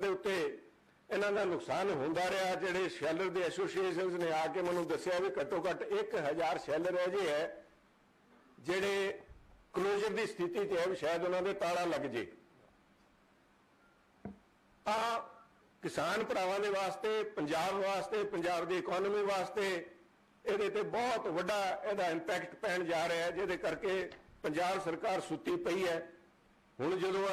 ਦੇ ਉੱਤੇ ਇਹਨਾਂ ਦਾ ਨੁਕਸਾਨ ਹੁੰਦਾ ਰਿਹਾ। ਜਿਹੜੇ ਸ਼ੈਲਰ ਦੇ ਐਸੋਸੀਏਸ਼ਨਸ ਨੇ ਆ ਕੇ ਮੈਨੂੰ ਦੱਸਿਆ ਵੀ ਘੱਟੋ ਘੱਟ 1000 ਸ਼ੈਲਰ ਹੈ ਜੇ ਹੈ, ਜਿਹੜੇ ਕਲੋਜ਼ਰ ਦੀ ਸਥਿਤੀ ਤੇ ਹੈ ਸ਼ਾਇਦ ਉਹਨਾਂ ਦੇ ਤਾਲਾ ਲੱਗ ਜੇ। ਆ ਕਿਸਾਨ ਭਰਾਵਾਂ ਦੇ ਵਾਸਤੇ, ਪੰਜਾਬ ਵਾਸਤੇ, ਪੰਜਾਬ ਦੀ ਇਕਨੋਮੀ ਵਾਸਤੇ ਇਹਦੇ ਤੇ ਬਹੁਤ ਵੱਡਾ ਇਹਦਾ ਇੰਪੈਕਟ ਪੈਣ ਜਾ ਰਿਹਾ ਹੈ, ਜਿਹਦੇ ਕਰਕੇ ਪੰਜਾਬ ਸਰਕਾਰ ਸੁੱਤੀ ਪਈ ਹੈ। ਹੁਣ ਜਦੋਂ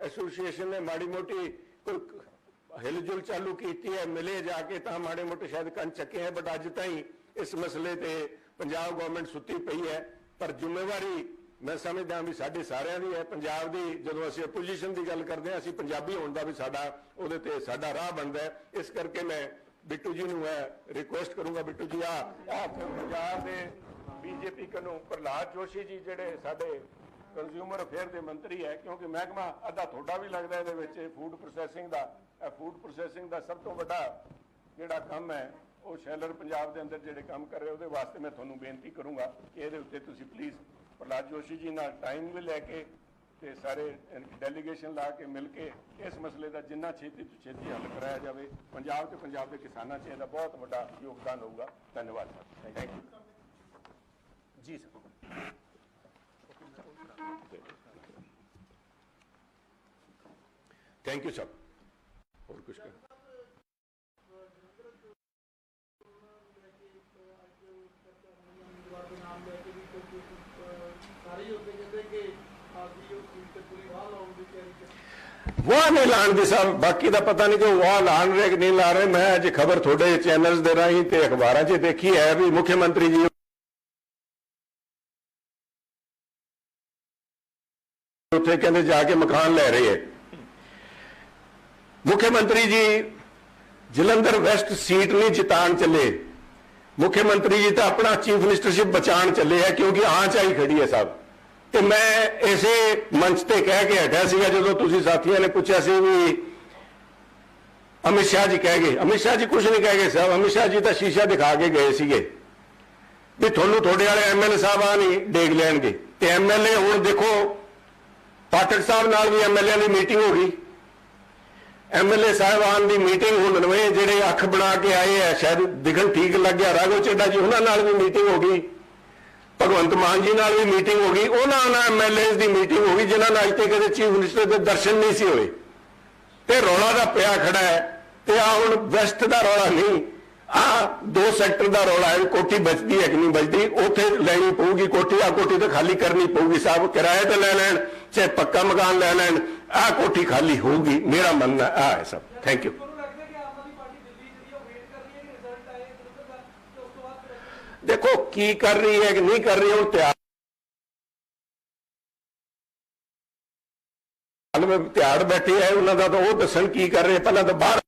ਐਸੋਸੀਏਸ਼ਨ ਨੇ ਮਾੜੀ ਮੋਟੀ ਹਿਲਜੁਲ ਚਾਲੂ ਕੀਤੀ ਹੈ, ਮਿਲੇ ਜਾ ਕੇ ਤਾਂ ਮਾੜੇ ਮੋਟੇ ਸ਼ਾਇਦ ਕੰਨ ਚੱਕੇ ਹੈ ਬਟ ਅੱਜ ਤਾਈਂ ਇਸ ਮਸਲੇ ਤੇ ਪੰਜਾਬ ਗਵਰਨਮੈਂਟ ਸੁੱਤੀ ਪਈ ਹੈ। ਪਰ ਜ਼ਿੰਮੇਵਾਰੀ ਮੈਂ ਸਮਝਦਾ ਵੀ ਸਾਡੇ ਸਾਰਿਆਂ ਦੀ ਹੈ। ਪੰਜਾਬ ਦੀ ਜਦੋਂ ਅਸੀਂ ਆਪੋਜੀਸ਼ਨ ਦੀ ਗੱਲ ਕਰਦੇ ਹਾਂ, ਅਸੀਂ ਪੰਜਾਬੀ ਹੋਣ ਦਾ ਵੀ ਸਾਡਾ ਉਹਦੇ ਤੇ ਸਾਡਾ ਰਾਹ ਬਣਦਾ ਇਸ ਕਰਕੇ ਮੈਂ ਬਿੱਟੂ ਜੀ ਨੂੰ ਮੈਂ ਰਿਕੁਐਸਟ ਕਰੂੰਗਾ, ਬਿੱਟੂ ਜੀ ਆ ਪੰਜਾਬ ਦੇ ਬੀਜੇਪੀ ਕਨੂੰ ਪ੍ਰਹਲਾਦ ਜੋਸ਼ੀ ਜੀ ਜਿਹੜੇ ਸਾਡੇ ਕੰਜ਼ਿਊਮਰ ਅਫੇਅਰ ਦੇ ਮੰਤਰੀ ਹੈ, ਕਿਉਂਕਿ ਮਹਿਕਮਾ ਅੱਧਾ ਤੁਹਾਡਾ ਵੀ ਲੱਗਦਾ ਇਹਦੇ ਵਿੱਚ, ਇਹ ਫੂਡ ਪ੍ਰੋਸੈਸਿੰਗ ਦਾ, ਇਹ ਫੂਡ ਪ੍ਰੋਸੈਸਿੰਗ ਦਾ ਸਭ ਤੋਂ ਵੱਡਾ ਜਿਹੜਾ ਕੰਮ ਹੈ, ਉਹ ਸ਼ੈਲਰ ਪੰਜਾਬ ਦੇ ਅੰਦਰ ਜਿਹੜੇ ਕੰਮ ਕਰ ਰਹੇ, ਉਹਦੇ ਵਾਸਤੇ ਮੈਂ ਤੁਹਾਨੂੰ ਬੇਨਤੀ ਕਰੂੰਗਾ ਕਿ ਇਹਦੇ ਉੱਤੇ ਤੁਸੀਂ ਪਲੀਜ਼ ਪ੍ਰਹਲਾਦ ਜੋਸ਼ੀ ਜੀ ਨਾਲ ਟਾਈਮ ਵੀ ਲੈ ਕੇ ਤੇ ਸਾਰੇ ਡੈਲੀਗੇਸ਼ਨ ਲਾ ਕੇ ਮਿਲ ਕੇ ਇਸ ਮਸਲੇ ਦਾ ਜਿੰਨਾ ਛੇਤੀ ਤੋਂ ਛੇਤੀ ਹੱਲ ਕਰਾਇਆ ਜਾਵੇ, ਪੰਜਾਬ ਤੇ ਪੰਜਾਬ ਦੇ ਕਿਸਾਨਾਂ 'ਚ ਇਹਦਾ ਬਹੁਤ ਵੱਡਾ ਯੋਗਦਾਨ ਹੋਊਗਾ। ਧੰਨਵਾਦ ਸਰ। ਥੈਂਕ ਯੂ ਜੀ ਸਰ। ਥੈਂਕ ਯੂ ਸਰ ਹੋਰ ਕੁਝ ਕਰ ਵਾਹ ਨਹੀਂ ਲਾਣ ਦੇ ਸਾਹਿਬ, ਬਾਕੀ ਦਾ ਪਤਾ ਨਹੀਂ ਕਿ ਵਾਹ ਲਾਣ ਰਹੇ ਕਿ ਨਹੀਂ ਲਾ ਰਹੇ। ਮੈਂ ਅੱਜ ਖਬਰ ਤੁਹਾਡੇ ਚੈਨਲਸ ਦੇ ਰਾਹੀਂ ਤੇ ਅਖਬਾਰਾਂ 'ਚ ਦੇਖੀ ਹੈ ਵੀ ਮੁੱਖ ਮੰਤਰੀ ਜੀ ਉੱਥੇ ਕਹਿੰਦੇ ਜਾ ਕੇ ਮਕਾਨ ਲੈ ਰਹੇ ਹੈ। ਮੁੱਖ ਮੰਤਰੀ ਜੀ, ਜਲੰਧਰ ਵੈਸਟ ਸੀਟ ਨਹੀਂ ਜਿਤਾਣ ਚੱਲੇ। ਮੁੱਖ ਮੰਤਰੀ ਜੀ ਤਾਂ ਆਪਣਾ ਚੀਫ ਮਿਨਿਸਟਰਸ਼ਿਪ ਬਚਾਣ ਚੱਲੇ ਹੈ ਕਿਉਂਕਿ ਆਂਚ ਆਈ ਖੜੀ ਹੈ ਸਾਹਿਬ ਤੇ ਮੈਂ ਇਸੇ ਮੰਚ ਤੇ ਕਹਿ ਕੇ ਹਟਿਆ ਸੀਗਾ, ਜਦੋਂ ਤੁਸੀਂ ਸਾਥੀਆਂ ਨੇ ਪੁੱਛਿਆ ਸੀ ਵੀ ਅਮਿਤ ਸ਼ਾਹ ਜੀ ਕਹਿ ਗਏ। ਅਮਿਤ ਸ਼ਾਹ ਜੀ ਕੁਝ ਨਹੀਂ ਕਹਿ ਗਏ ਸਾਹਿਬ ਅਮਿਤ ਸ਼ਾਹ ਜੀ ਤਾਂ ਸ਼ੀਸ਼ਾ ਦਿਖਾ ਕੇ ਗਏ ਸੀਗੇ। ਵੀ ਤੁਹਾਨੂੰ ਤੁਹਾਡੇ ਵਾਲੇ ਐਮਐਲਏ ਸਾਹਿਬ ਆ ਨਹੀਂ ਡੇਗ ਲੈਣਗੇ। ਤੇ ਐਮਐਲਏ ਹੁਣ ਦੇਖੋ, ਪਾਠਕ ਸਾਹਿਬ ਨਾਲ ਵੀ ਐਮਐਲਏ ਦੀ ਮੀਟਿੰਗ ਹੋ ਗਈ। ਐਮਐਲਏ ਸਾਹਿਬਾਨ ਦੀ ਮੀਟਿੰਗ ਹੁਣ ਨਵੇਂ ਜਿਹੜੇ ਅੱਖ ਬਣਾ ਕੇ ਆਏ ਆ, ਸ਼ਾਇਦ ਦਿਖਣ ਠੀਕ ਲੱਗਿਆ, ਰਾਘਵ ਚੱਡਾ ਜੀ ਉਹਨਾਂ ਨਾਲ ਵੀ ਮੀਟਿੰਗ ਹੋ ਗਈ, ਭਗਵੰਤ ਮਾਨ ਜੀ ਨਾਲ ਵੀ ਮੀਟਿੰਗ ਹੋ ਗਈ, ਉਹਨਾਂ ਨਾਲ ਐਮਐਲਏਸ ਦੀ ਮੀਟਿੰਗ ਹੋ ਗਈ, ਜਿਨ੍ਹਾਂ ਨਾਲ ਅੱਜ ਕਦੇ ਚੀਫ ਮਿਨਿਸਟਰ ਦੇ ਦਰਸ਼ਨ ਨਹੀਂ ਸੀ ਹੋਏ। ਤੇ ਰੌਲਾ ਦਾ ਪਿਆ ਖੜਾ ਹੈ, ਤੇ ਆ ਹੁਣ ਵੈਸਟ ਦਾ ਰੌਲਾ ਨਹੀਂ ਆ ਦੋ ਸੈਕਟਰ ਦਾ ਰੌਲਾ ਹੈ, ਕੋਠੀ ਬਚਦੀ ਹੈ ਕਿ ਨਹੀਂ ਬਚਦੀ, ਉੱਥੇ ਲੈਣੀ ਪਊਗੀ ਕੋਠੀ ਆ ਕੋਠੀ ਤਾਂ ਖਾਲੀ ਕਰਨੀ ਪਊਗੀ ਸਾਹਿਬ ਕਿਰਾਏ ਤੇ ਲੈ ਲੈਣ ਚਾਹੇ ਪੱਕਾ ਮਕਾਨ ਲੈ ਲੈਣ ਆ ਕੋਠੀ ਖਾਲੀ ਹੋਊਗੀ। ਮੇਰਾ ਮੰਨਣਾ ਆ ਹੈ ਸਭ। ਥੈਂਕ ਯੂ ਉਹ ਦੇਖੋ ਕੀ ਕਰ ਰਹੀ ਹੈ ਕਿ ਨਹੀਂ ਕਰ ਰਹੀ ਹੁਣ ਤਿਆਰ ਵਿੱਚ ਤਿਆੜ ਬੈਠੇ ਹੈ ਉਹਨਾਂ ਦਾ ਤਾਂ ਉਹ ਦੱਸਣ ਕੀ ਕਰ ਰਹੇ ਪਹਿਲਾਂ ਤਾਂ ਬਾਹਰ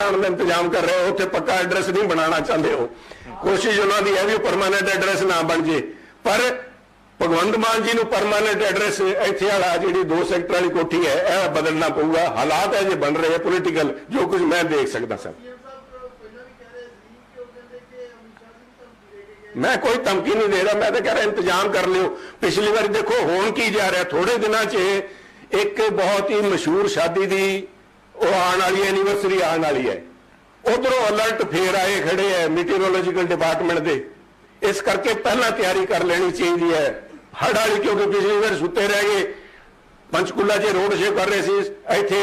ਆਉਣ ਦਾ ਇੰਤਜ਼ਾਮ ਕਰ ਰਹੇ ਉੱਥੇ ਪੱਕਾ ਐਡਰੈਸ ਨਹੀਂ ਬਣਾਉਣਾ ਚਾਹੁੰਦੇ ਹੋ ਕੋਸ਼ਿਸ਼ ਉਹਨਾਂ ਦੀ ਹੈ ਵੀ ਪਰਮਾਨੈਂਟ ਐਡਰੈਸ ਨਾ ਬਣ ਜੇ। ਪਰ ਭਗਵੰਤ ਮਾਨ ਜੀ ਨੂੰ ਪਰਮਾਨੈਂਟ ਐਡਰੈਸ ਇੱਥੇ ਵਾਲਾ ਜਿਹੜੀ ਦੋ ਸੈਕਟਰ ਵਾਲੀ ਕੋਠੀ ਹੈ ਇਹ ਬਦਲਣਾ ਪਊਗਾ। ਹਾਲਾਤ ਹੈ ਜੇ ਬਣ ਰਹੇ ਪੋਲੀਟੀਕਲ ਜੋ ਕੁਝ ਮੈਂ ਦੇਖ ਸਕਦਾ ਸਰ। ਮੈਂ ਕੋਈ ਧਮਕੀ ਨਹੀਂ ਦੇ ਰਿਹਾ ਮੈਂ ਤਾਂ ਕਹਿ ਰਿਹਾ ਇੰਤਜ਼ਾਮ ਕਰ ਲਿਓ। ਪਿਛਲੀ ਵਾਰੀ ਦੇਖੋ ਹੋਣ ਕੀ ਜਾ ਰਿਹਾ? ਥੋੜੇ ਦਿਨਾਂ 'ਚ ਇੱਕ ਬਹੁਤ ਹੀ ਮਸ਼ਹੂਰ ਸ਼ਾਦੀ ਦੀ ਉਹ ਆਉਣ ਵਾਲੀ ਐਨੀਵਰਸਰੀ ਆਉਣ ਵਾਲੀ ਹੈ। ਉਧਰੋਂ ਅਲਰਟ ਫੇਰ ਆਏ ਖੜੇ ਹੈ ਮੀਟੀਓਰੋਲੋਜੀਕਲ ਡਿਪਾਰਟਮੈਂਟ ਦੇ। ਇਸ ਕਰਕੇ ਪਹਿਲਾਂ ਤਿਆਰੀ ਕਰ ਲੈਣੀ ਚਾਹੀਦੀ ਹੈ। ਹੜ ਵਾਲੀ ਕਿਉਂਕਿ ਪਿਛਲੀ ਵਾਰ ਸੁੱਤੇ ਰਹਿ ਗਏ। ਪੰਚਕੂਲਾ 'ਚ ਰੋਡ ਸ਼ੇਅ ਕਰ ਰਹੇ ਸੀ। ਇੱਥੇ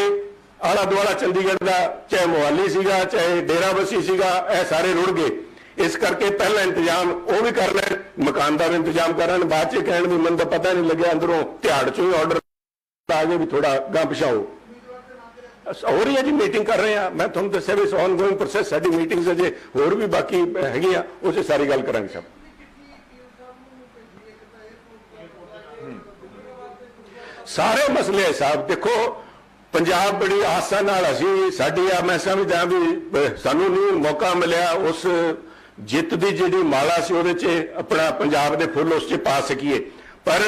ਆਲਾ ਦੁਆਲਾ ਚੰਡੀਗੜ੍ਹ ਦਾ ਚਾਹੇ ਮੁਹਾਲੀ ਸੀਗਾ, ਚਾਹੇ ਡੇਰਾਬੱਸੀ ਸੀਗਾ, ਇਹ ਸਾਰੇ ਰੁੜ ਗਏ। ਇਸ ਕਰਕੇ ਪਹਿਲਾਂ ਇੰਤਜ਼ਾਮ ਉਹ ਵੀ ਕਰ ਲੈਣ, ਮਕਾਨ ਦਾ ਵੀ ਇੰਤਜ਼ਾਮ ਕਰਨ ਬਾਅਦ 'ਚ ਕਹਿਣ ਵੀ ਮੈਨੂੰ ਤਾਂ ਪਤਾ ਨਹੀਂ ਲੱਗਿਆ ਅੰਦਰੋਂ ਤਿਹਾੜ 'ਚੋਂ ਹੀ ਆਰਡਰ ਆ ਗਏ ਵੀ ਥੋੜਾ ਗਾਂ ਪਿਛਾਓ ਹੋ ਰਹੀ ਹੈ ਜੀ ਮੀਟਿੰਗ ਕਰ ਰਹੇ ਆ ਮੈਂ ਤੁਹਾਨੂੰ ਦੱਸਿਆ ਵੀ ਔਨ ਗੋਇੰਗ ਪ੍ਰੋਸੈਸ ਸਾਡੀ ਮੀਟਿੰਗਸ ਅਜੇ ਹੋਰ ਵੀ ਬਾਕੀ ਹੈਗੀਆਂ ਉਹ 'ਚ ਸਾਰੀ ਗੱਲ ਕਰਾਂਗੇ ਸਭ। ਸਾਰੇ ਮਸਲੇ ਸਾਹਿਬ ਦੇਖੋ, ਪੰਜਾਬ ਬੜੀ ਆਸਾਂ ਨਾਲ ਅਸੀਂ ਸਾਡੀ ਆ ਮੈਂ ਸਮਝਦਾ ਵੀ ਸਾਨੂੰ ਨਹੀਂ ਮੌਕਾ ਮਿਲਿਆ ਉਸ ਜਿੱਤ ਦੀ ਜਿਹੜੀ ਮਾਲਾ ਸੀ ਉਹਦੇ 'ਚ ਆਪਣਾ ਪੰਜਾਬ ਦੇ ਫੁੱਲ ਉਸ 'ਚ ਪਾ ਸਕੀਏ। ਪਰ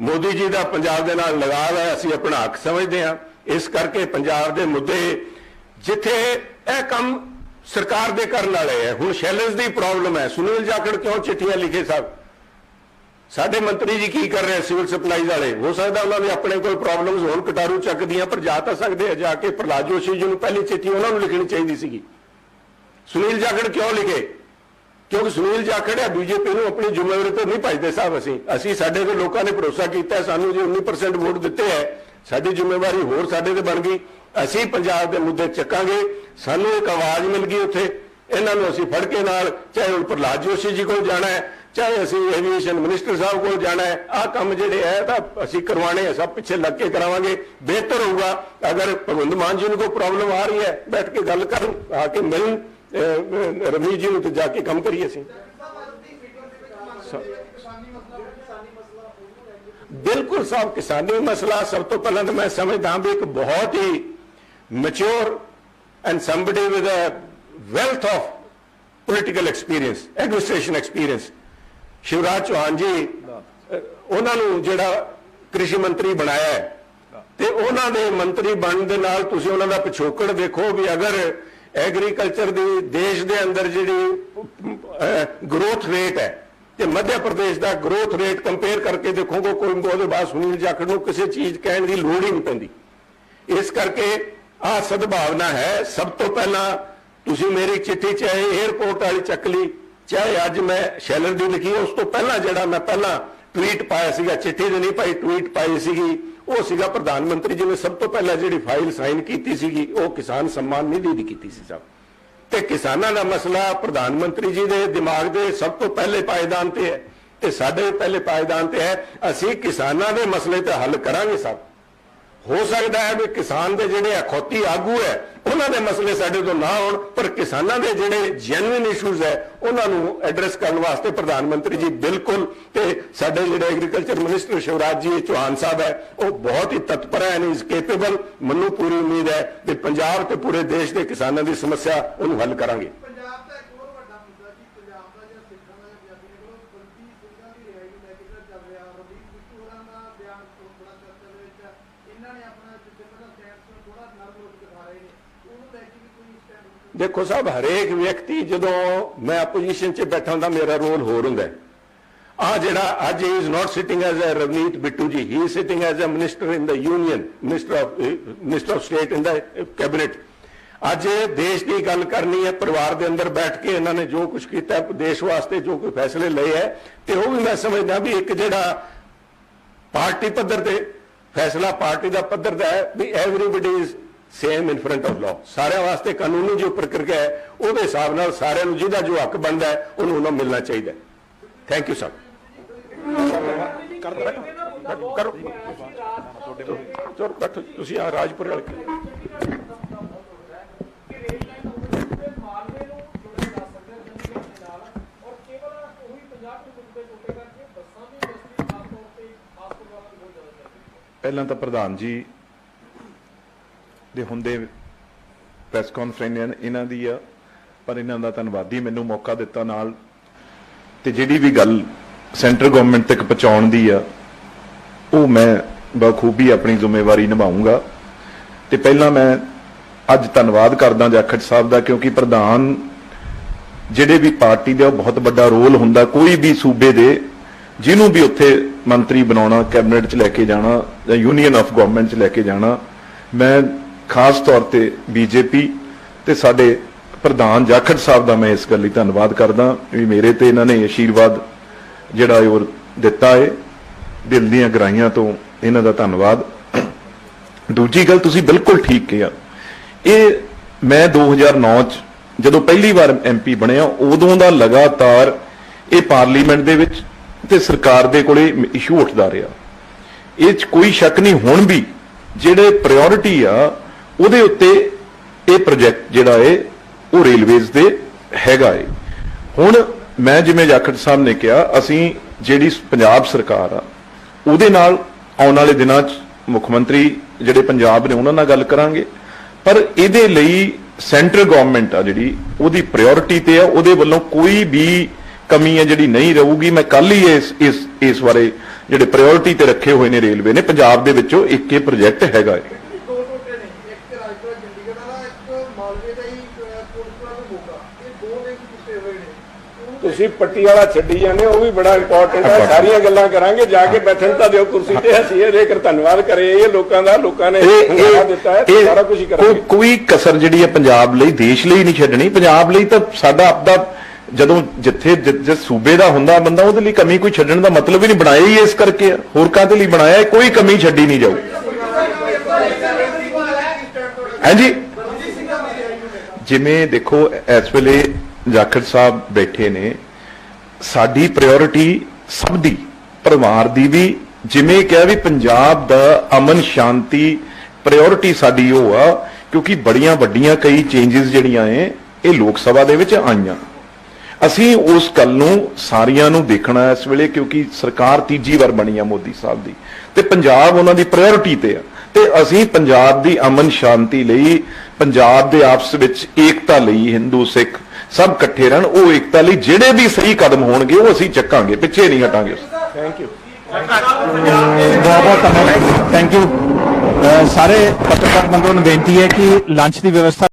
ਮੋਦੀ ਜੀ ਦਾ ਪੰਜਾਬ ਦੇ ਨਾਲ ਲਗਾਵ ਹੈ ਅਸੀਂ ਆਪਣਾ ਹੱਕ ਸਮਝਦੇ ਹਾਂ। ਇਸ ਕਰਕੇ ਪੰਜਾਬ ਦੇ ਮੁੱਦੇ ਜਿੱਥੇ ਇਹ ਕੰਮ ਸਰਕਾਰ ਦੇ ਕਰਨ ਵਾਲੇ ਹੈ ਹੁਣ ਸ਼ੈਲਰਸ ਦੀ ਪ੍ਰੋਬਲਮ ਹੈ। ਸੁਨੀਲ ਜਾਖੜ ਕਿਉਂ ਚਿੱਠੀਆਂ ਲਿਖੇ ਸਾਹਿਬ ਸਾਡੇ ਮੰਤਰੀ ਜੀ ਕੀ ਕਰ ਰਹੇ ਸਿਵਲ ਸਪਲਾਈਜ਼ ਵਾਲੇ? ਹੋ ਸਕਦਾ ਉਹਨਾਂ ਦੇ ਆਪਣੇ ਕੋਲ ਪ੍ਰੋਬਲਮਸ ਹੋਣ, ਕਟਾਰੂ ਚੱਕਦੀਆਂ ਪਰ ਜਾ ਤਾਂ ਸਕਦੇ ਆ ਜਾ ਕੇ ਪ੍ਰਹਲਾਦ ਜੋਸ਼ੀ ਜੀ ਨੂੰ ਪਹਿਲੀ ਚਿੱਠੀ ਉਹਨਾਂ ਨੂੰ ਲਿਖਣੀ ਚਾਹੀਦੀ ਸੀਗੀ। ਸੁਨੀਲ ਜਾਖੜ ਕਿਉਂ ਲਿਖੇ? ਕਿਉਂਕਿ ਸੁਨੀਲ ਜਾਖੜ ਹੈ ਬੀਜੇਪੀ ਨੂੰ ਆਪਣੀ ਜ਼ਿੰਮੇਵਾਰੀ ਤੋਂ ਨਹੀਂ ਭਜਦੇ ਸਾਹਿਬ ਅਸੀਂ। ਅਸੀਂ ਸਾਡੇ ਤੇ ਲੋਕਾਂ ਨੇ ਭਰੋਸਾ ਕੀਤਾ ਸਾਨੂੰ ਜੇ 19% ਵੋਟ ਦਿੱਤੇ ਹੈ, ਸਾਡੀ ਜ਼ਿੰਮੇਵਾਰੀ ਹੋਰ ਸਾਡੇ ਤੇ ਬਣ ਗਈ। ਅਸੀਂ ਪੰਜਾਬ ਦੇ ਮੁੱਦੇ ਚੱਕਾਂਗੇ, ਸਾਨੂੰ ਇੱਕ ਆਵਾਜ਼ ਮਿਲ ਗਈ ਉੱਥੇ। ਇਹਨਾਂ ਨੂੰ ਅਸੀਂ ਫੜ ਕੇ ਨਾਲ, ਚਾਹੇ ਹੁਣ ਪ੍ਰਹਲਾਦ ਜੋਸ਼ੀ ਜੀ ਕੋਲ ਜਾਣਾ ਹੈ ਚਾਹੇ ਅਸੀਂ ਐਵੀਏਸ਼ਨ ਮਿਨਿਸਟਰ ਸਾਹਿਬ ਕੋਲ ਜਾਣਾ ਹੈ ਆਹ ਕੰਮ ਜਿਹੜੇ ਹੈ ਤਾਂ ਅਸੀਂ ਕਰਵਾਣੇ ਹੈ ਸਭ ਪਿੱਛੇ ਲੱਗ ਕੇ ਕਰਾਵਾਂਗੇ ਬਿਹਤਰ ਹੋਊਗਾ। ਅਗਰ ਭਗਵੰਤ ਮਾਨ ਜੀ ਨੂੰ ਕੋਈ ਪ੍ਰੋਬਲਮ ਆ ਰਹੀ ਹੈ ਬੈਠ ਕੇ ਗੱਲ ਕਰਨ ਆ ਕੇ ਮਿਲਣ ਅਹ, ਜੀ ਨੂੰ ਤੇ ਜਾ ਕੇ ਕੰਮ ਕਰੀਏ ਅਸੀਂ। ਬਿਲਕੁਲ ਸਾਹਿਬ ਕਿਸਾਨੀ ਮਸਲਾ ਸਭ ਤੋਂ ਪਹਿਲਾਂ ਤਾਂ ਮੈਂ ਸਮਝਦਾ ਵੀ ਇੱਕ ਬਹੁਤ ਹੀ mature and somebody with a wealth of political experience administration experience Shivraj Chauhan ji ਉਹਨਾਂ ਨੂੰ ਜਿਹੜਾ ਕ੍ਰਿਸ਼ੀ ਮੰਤਰੀ ਬਣਾਇਆ ਹੈ ਤੇ ਉਹਨਾਂ ਦੇ ਮੰਤਰੀ ਬਣਨ ਦੇ ਨਾਲ ਤੁਸੀਂ ਉਹਨਾਂ ਦਾ ਪਿਛੋਕੜ ਦੇਖੋ ਵੀ ਅਗਰ ਐਗਰੀਕਲਚਰ ਦੀ ਦੇਸ਼ ਦੇ ਅੰਦਰ ਜਿਹੜੀ ਗਰੋਥ ਰੇਟ ਹੈ ਤੇ ਮੱਧ ਪ੍ਰਦੇਸ਼ ਦਾ ਗਰੋਥ ਰੇਟ ਕੰਪੇਅਰ ਕਰਕੇ ਦੇਖੋਗੇ ਕੋਈ ਉਹਦੇ ਬਾਅਦ ਸੁਨੀਲ ਜਾਖੜ ਨੂੰ ਕਿਸੇ ਚੀਜ਼ ਕਹਿਣ ਦੀ ਲੋੜ ਹੀ ਨਹੀਂ ਪੈਂਦੀ। ਇਸ ਕਰਕੇ ਆ ਸਦਭਾਵਨਾ ਹੈ ਸਭ ਤੋਂ ਪਹਿਲਾਂ ਤੁਸੀਂ ਮੇਰੀ ਚਿੱਠੀ ਚਾਹੇ 에ਅਰਪੋਰਟ ਵਾਲੀ ਚੱਕ ਲਈ ਚਾਹੇ ਅੱਜ ਮੈਂ ਸ਼ੈਲਰ ਦੀ ਲਿਖੀ, ਉਸ ਤੋਂ ਪਹਿਲਾਂ ਜਿਹੜਾ ਮੈਂ ਪਹਿਲਾਂ ਟਵੀਟ ਪਾਇਆ ਸੀਗਾ, ਚਿੱਠੀ ਦੇ ਨਹੀਂ ਭਾਈ ਟਵੀਟ ਪਾਈ ਸੀਗੀ, ਉਹ ਸੀਗਾ ਪ੍ਰਧਾਨ ਮੰਤਰੀ ਜੀ ਨੇ ਸਭ ਤੋਂ ਪਹਿਲਾਂ ਜਿਹੜੀ ਫਾਈਲ ਸਾਈਨ ਕੀਤੀ ਸੀਗੀ, ਉਹ ਕਿਸਾਨ ਸਨਮਾਨ ਨਿਧੀ ਦੀ ਕੀਤੀ ਸੀ ਸਾਹਿਬ ਤੇ ਕਿਸਾਨਾਂ ਦਾ ਮਸਲਾ ਪ੍ਰਧਾਨ ਮੰਤਰੀ ਜੀ ਦੇ ਦਿਮਾਗ ਦੇ ਸਭ ਤੋਂ ਪਹਿਲੇ ਪਾਇਦਾਨ ਤੇ ਹੈ। ਤੇ ਸਾਡੇ ਪਹਿਲੇ ਪਾਇਦਾਨ ਤੇ ਹੈ। ਅਸੀਂ ਕਿਸਾਨਾਂ ਦੇ ਮਸਲੇ ਤੇ ਹੱਲ ਕਰਾਂਗੇ ਸਭ। ਹੋ ਸਕਦਾ ਹੈ ਵੀ ਕਿਸਾਨ ਦੇ ਜਿਹੜੇ ਅਖੌਤੀ ਆਗੂ ਹੈ, ਉਹਨਾਂ ਦੇ ਮਸਲੇ ਸਾਡੇ ਤੋਂ ਨਾ ਹੋਣ ਪਰ ਕਿਸਾਨਾਂ ਦੇ ਜਿਹੜੇ ਜੈਨੂਇਨ ਇਸ਼ੂਜ਼ ਹੈ, ਉਹਨਾਂ ਨੂੰ ਐਡਰੈਸ ਕਰਨ ਵਾਸਤੇ ਪ੍ਰਧਾਨ ਮੰਤਰੀ ਜੀ ਬਿਲਕੁਲ ਤੇ ਸਾਡੇ ਜਿਹੜੇ ਐਗਰੀਕਲਚਰ ਮਿਨਿਸਟਰ ਸ਼ਿਵਰਾਜ ਜੀ ਚੌਹਾਨ ਸਾਹਿਬ ਹੈ, ਉਹ ਬਹੁਤ ਹੀ ਤਤਪਰ ਹੈ ਐਂਡ ਕੇਪੇਬਲ ਮੈਨੂੰ ਪੂਰੀ ਉਮੀਦ ਹੈ ਕਿ ਪੰਜਾਬ ਤੇ ਪੂਰੇ ਦੇਸ਼ ਦੇ ਕਿਸਾਨਾਂ ਦੀ ਸਮੱਸਿਆ ਉਹਨੂੰ ਹੱਲ ਕਰਾਂਗੇ ਪੰਜਾਬ ਦਾ ਇੱਕ ਹੋਰ ਵੱਡਾ ਮੁੱਦਾ ਜੀ ਪੰਜਾਬ ਦਾ ਜਿਹੜਾ ਸਿੱਖਾਂ ਦਾ ਜਾਂ ਪੰਜਾਬੀ ਨੇ ਕੋਲ ਬੰਦੀ ਸਿੰਘਾਂ ਦੀ ਰਿਹਾਈ ਨੂੰ ਲੈ ਕੇ ਜਿਹੜਾ ਚੱਲ ਰਿਹਾ ਰਵਨੀਤ ਬਿੱਟੂ ਹੋਰਾਂ ਦਾ ਬਿਆਨ ਬਹੁਤ ਬੜਾ ਚਰਚਾ ਦੇ ਵਿੱਚ ਹੈ। ਇਹਨਾਂ ਨੇ ਆਪਣਾ ਜਿੱਥੇ ਪਹਿਲਾਂ ਸਟੈਂਡ ਨੂੰ ਥੋੜਾ ਨਰਮ ਰੂਪ ਦਿਖਾ ਰਹੇ ਨੇ ਉਹਨੂੰ ਲੈ ਕੇ ਵੀ ਕੋਈ ਸਟੈਂਡ ਦੇਖੋ ਸਾਹਿਬ, ਹਰੇਕ ਵਿਅਕਤੀ ਜਦੋਂ ਮੈਂ ਆਪੋਜੀਸ਼ਨ 'ਚ ਬੈਠਾ ਹੁੰਦਾ, ਮੇਰਾ ਰੋਲ ਹੋਰ ਹੁੰਦਾ ਹੈ। ਆ ਜਿਹੜਾ ਅੱਜ is not sitting as a Ravneet Bittu ji he is sitting as a minister in the union minister of minister of state in the cabinet ਅੱਜ ਦੇਸ਼ ਦੀ ਗੱਲ ਕਰਨੀ ਹੈ, ਪਰਿਵਾਰ ਦੇ ਅੰਦਰ ਬੈਠ ਕੇ ਇਹਨਾਂ ਨੇ ਜੋ ਕੁਝ ਕੀਤਾ, ਦੇਸ਼ ਵਾਸਤੇ ਜੋ ਕੋਈ ਫੈਸਲੇ ਲਏ ਹੈ, ਤੇ ਉਹ ਵੀ ਮੈਂ ਸਮਝਦਾ ਵੀ ਇੱਕ ਜਿਹੜਾ ਪਾਰਟੀ ਪੱਧਰ ਤੇ, ਫੈਸਲਾ ਪਾਰਟੀ ਦਾ ਪੱਧਰ ਦਾ ਹੈ, ਵੀ everybody is same in front of law ਸਾਰਿਆਂ ਵਾਸਤੇ ਕਾਨੂੰਨੀ ਜੋ ਪ੍ਰਕਿਰਿਆ ਹੈ ਉਹਦੇ ਹਿਸਾਬ ਨਾਲ ਸਾਰਿਆਂ ਨੂੰ ਜਿਹਦਾ ਜੋ ਹੱਕ ਬਣਦਾ ਹੈ ਉਹਨੂੰ ਉਹਨਾਂ ਨੂੰ ਮਿਲਣਾ ਚਾਹੀਦਾ ਥੈਂਕ ਯੂ ਸਰ ਕਰੋ ਕਰੋ ਚਲੋ ਬੈਠੋ ਤੁਸੀਂ ਆ ਰਾਜਪੁਰ ਵਾਲੇ ਕਿ ਰੇਲ ਲਾਈਨ ਉੱਤੇ ਮਾਲਵੇ ਨੂੰ ਜੋੜਿਆ ਜਾ ਸਕਦਾ ਹੈ ਜੰਮੂ ਦੇ ਨਾਲ ਔਰ ਕੇਵਲ ਉਹੀ 50 ਕਿਲੋਮੀਟਰ ਦੇ ਟੋਟੇ ਕਰਕੇ ਬੱਸਾਂ ਦੀ ਇੰਡਸਟਰੀ ਖਾਸ ਤੌਰ ਤੇ ਖਾਸ ਪ੍ਰਭਾਵ ਬਹੁਤ ਜ਼ਿਆਦਾ ਚੱਲ ਰਹੀ ਹੈ ਪਹਿਲਾਂ ਤਾਂ ਪ੍ਰਧਾਨ ਜੀ ਦੇ ਹੁੰਦੇ ਪ੍ਰੈਸ ਕਾਨਫਰੰਸ ਇਹਨਾਂ ਦੀ ਆ, ਪਰ ਇਹਨਾਂ ਦਾ ਧੰਨਵਾਦੀ ਮੈਨੂੰ ਮੌਕਾ ਦਿੱਤਾ ਨਾਲ। ਤੇ ਜਿਹੜੀ ਵੀ ਗੱਲ ਸੈਂਟਰ ਗਵਰਨਮੈਂਟ ਤੱਕ ਪਹੁੰਚਾਉਣ ਦੀ ਆ, ਉਹ ਮੈਂ ਬਖੂਬੀ ਆਪਣੀ ਜ਼ਿੰਮੇਵਾਰੀ ਨਿਭਾਉਂਗਾ ਤੇ ਪਹਿਲਾਂ ਮੈਂ ਅੱਜ ਧੰਨਵਾਦ ਕਰਦਾ ਜਾਖੜ ਸਾਹਿਬ ਦਾ, ਕਿਉਂਕਿ ਪ੍ਰਧਾਨ ਜਿਹੜੇ ਵੀ ਪਾਰਟੀ ਦੇ ਉਹ ਬਹੁਤ ਵੱਡਾ ਰੋਲ ਹੁੰਦਾ, ਕੋਈ ਵੀ ਸੂਬੇ ਦੇ, ਜਿਹਨੂੰ ਵੀ ਉੱਥੇ ਮੰਤਰੀ ਬਣਾਉਣਾ, ਕੈਬਨਿਟ 'ਚ ਲੈ ਕੇ ਜਾਣਾ ਜਾਂ ਯੂਨੀਅਨ ਆਫ ਗਵਰਨਮੈਂਟ 'ਚ ਲੈ ਕੇ ਜਾਣਾ, ਮੈਂ ਖਾਸ ਤੌਰ ਤੇ ਬੀਜੇਪੀ ਤੇ ਸਾਡੇ ਪ੍ਰਧਾਨ ਜਾਖੜ ਸਾਹਿਬ ਦਾ ਮੈਂ ਇਸ ਗੱਲ ਲਈ ਧੰਨਵਾਦ ਕਰਦਾ ਵੀ ਮੇਰੇ ਤੇ ਇਹਨਾਂ ਨੇ ਆਸ਼ੀਰਵਾਦ ਜਿਹੜਾ ਹੈ ਉਹ ਦਿੱਤਾ ਹੈ ਦਿਲ ਦੀਆਂ ਗਰਾਈਆਂ ਤੋਂ ਇਹਨਾਂ ਦਾ ਧੰਨਵਾਦ। ਦੂਜੀ ਗੱਲ ਤੁਸੀਂ ਬਿਲਕੁਲ ਠੀਕ ਕਿਹਾ। ਇਹ ਮੈਂ 2009 ਚ ਜਦੋਂ ਪਹਿਲੀ ਵਾਰ ਐਮਪੀ ਬਣਿਆ, ਉਦੋਂ ਦਾ ਲਗਾਤਾਰ ਇਹ ਪਾਰਲੀਮੈਂਟ ਦੇ ਵਿੱਚ ਤੇ ਸਰਕਾਰ ਦੇ ਕੋਲੇ ਇਸ਼ੂ ਉੱਠਦਾ ਰਿਹਾ। ਇਹ ਚ ਕੋਈ ਸ਼ੱਕ ਨਹੀਂ, ਹੁਣ ਵੀ ਜਿਹੜੇ ਪ੍ਰਾਇੋਰਟੀ ਆ ਉਹਦੇ ਉੱਤੇ ਇਹ ਪ੍ਰੋਜੈਕਟ ਜਿਹੜਾ ਹੈ ਉਹ ਰੇਲਵੇਜ਼ ਦੇ ਹੈਗਾ ਏ। ਹੁਣ ਮੈਂ ਜਿਵੇਂ ਜਾਖੜ ਸਾਹਿਬ ਨੇ ਕਿਹਾ, ਅਸੀਂ ਜਿਹੜੀ ਪੰਜਾਬ ਸਰਕਾਰ ਆ, ਉਹਦੇ ਨਾਲ ਆਉਣ ਵਾਲੇ ਦਿਨਾਂ 'ਚ ਮੁੱਖ ਮੰਤਰੀ ਜਿਹੜੇ ਪੰਜਾਬ ਨੇ, ਉਹਨਾਂ ਨਾਲ ਗੱਲ ਕਰਾਂਗੇ। ਪਰ ਇਹਦੇ ਲਈ ਸੈਂਟਰ ਗਵਰਨਮੈਂਟ ਆ ਜਿਹੜੀ, ਉਹਦੀ ਪ੍ਰਾਇੋਰਟੀ ਤੇ ਆ, ਉਹਦੇ ਵੱਲੋਂ ਕੋਈ ਵੀ ਕਮੀ ਹੈ ਜਿਹੜੀ ਨਹੀਂ ਰਹੂਗੀ। ਮੈਂ ਕੱਲ ਹੀ ਇਸ ਇਸ ਇਸ ਬਾਰੇ ਜਿਹੜੇ ਪ੍ਰਾਇੋਰਟੀ ਤੇ ਰੱਖੇ ਹੋਏ ਨੇ ਰੇਲਵੇ ਨੇ, ਪੰਜਾਬ ਦੇ ਵਿੱਚੋਂ ਇੱਕ ਇਹ ਪ੍ਰੋਜੈਕਟ ਹੈਗਾ ਹੈ ਦੋ ਟੋਟੇ ਨੇ ਇੱਕ ਰਾਜਪੁਰਾ ਚੰਡੀਗੜ੍ਹ ਵਾਲਾ ਇੱਕ ਮਾਲਵੇ ਦਾ ਹੀ ਕੋਟਪੁਰਾ ਤੋਂ ਮੋਗਾ ਇਹ ਦੋ ਲਿੰਕ ਟੁੱਟੇ ਹੋਏ ਨੇ ਤੁਸੀਂ ਪੱਟੀ ਵਾਲਾ ਛੱਡੀ ਜਾਂਦੇ ਉਹ ਵੀ ਬੜਾ ਇੰਪੋਰਟੈਂਟ ਹੈ। ਸਾਰੀਆਂ ਗੱਲਾਂ ਕਰਾਂਗੇ ਜਾ ਕੇ ਬੈਠਣ ਤਾਂ ਦਿਓ ਕੁਰਸੀ ਤੇ। ਅਸੀਂ ਇਹ ਜੇਕਰ ਧੰਨਵਾਦ ਕਰੇ ਇਹ ਲੋਕਾਂ ਦਾ ਲੋਕਾਂ ਨੇ ਹੁੰਗਾਰਾ ਦਿੱਤਾ ਹੈ ਸਾਰਾ ਕੁਝ ਹੀ ਕਰਾਂਗੇ। ਕੋਈ- ਕੋਈ ਕਸਰ ਜਿਹੜੀ ਹੈ ਪੰਜਾਬ ਲਈ ਦੇਸ਼ ਲਈ ਨਹੀਂ ਛੱਡਣੀ। ਪੰਜਾਬ ਲਈ ਤਾਂ ਸਾਡਾ ਆਪਦਾ ਜਦੋਂ ਜਿੱਥੇ ਜਿਸ ਸੂਬੇ ਦਾ ਹੁੰਦਾ ਬੰਦਾ ਉਹਦੇ ਲਈ ਕਮੀ ਕੋਈ ਛੱਡਣ ਦਾ ਮਤਲਬ ਹੀ ਨਹੀਂ ਬਣਾਇਆ ਹੀ ਇਸ ਕਰਕੇ। ਹੋਰ ਕਾਹਦੇ ਲਈ ਬਣਾਇਆ? ਕੋਈ ਕਮੀ ਛੱਡੀ ਨਹੀਂ ਜਾਊ। ਹਾਂਜੀ। ਜਿਵੇਂ ਦੇਖੋ ਇਸ ਵੇਲੇ ਜਾਖੜ ਸਾਹਿਬ ਬੈਠੇ ਨੇ, ਸਾਡੀ ਪ੍ਰਾਇੋਰਟੀ ਸਭ ਦੀ, ਪਰਿਵਾਰ ਦੀ ਵੀ, ਜਿਵੇਂ ਕਿਹਾ ਵੀ ਪੰਜਾਬ ਦਾ ਅਮਨ ਸ਼ਾਂਤੀ ਪ੍ਰਾਇੋਰਟੀ ਸਾਡੀ ਉਹ ਆ, ਕਿਉਂਕਿ ਬੜੀਆਂ ਵੱਡੀਆਂ ਕਈ ਚੇਂਜਸ ਜਿਹੜੀਆਂ ਐ, ਇਹ ਲੋਕ ਸਭਾ ਦੇ ਵਿੱਚ ਆਈਆਂ। ਅਸੀਂ ਉਸ ਗੱਲ ਨੂੰ ਸਾਰੀਆਂ ਨੂੰ ਦੇਖਣਾ ਇਸ ਵੇਲੇ, ਕਿਉਂਕਿ ਸਰਕਾਰ ਤੀਜੀ ਵਾਰ ਬਣੀ ਆ ਮੋਦੀ ਸਾਹਿਬ ਦੀ। ਤੇ ਪੰਜਾਬ ਉਹਨਾਂ ਦੀ ਪ੍ਰਾਇੋਰਟੀ ਤੇ ਆ। ਤੇ ਅਸੀਂ ਪੰਜਾਬ ਦੀ ਅਮਨ ਸ਼ਾਂਤੀ ਲਈ, ਪੰਜਾਬ ਦੇ ਆਪਸ ਵਿੱਚ ਏਕਤਾ ਲਈ ਹਿੰਦੂ ਸਿੱਖ ਸਭ ਇਕੱਠੇ ਰਹਿਣ ਉਹ ਏਕਤਾ ਲਈ ਜਿਹੜੇ ਵੀ ਸਹੀ ਕਦਮ ਹੋਣਗੇ ਉਹ ਅਸੀਂ ਚੱਕਾਂਗੇ ਪਿੱਛੇ ਨਹੀਂ ਹਟਾਂਗੇ ਥੈਂਕ ਯੂ ਬਹੁਤ ਬਹੁਤ ਧੰਨਵਾਦ। ਥੈਂਕ ਯੂ ਸਾਰੇ ਪੱਤਰਕਾਰ ਬੰਧੂਆਂ ਨੂੰ ਬੇਨਤੀ ਹੈ ਕਿ ਲੰਚ ਦੀ ਵਿਵਸਥਾ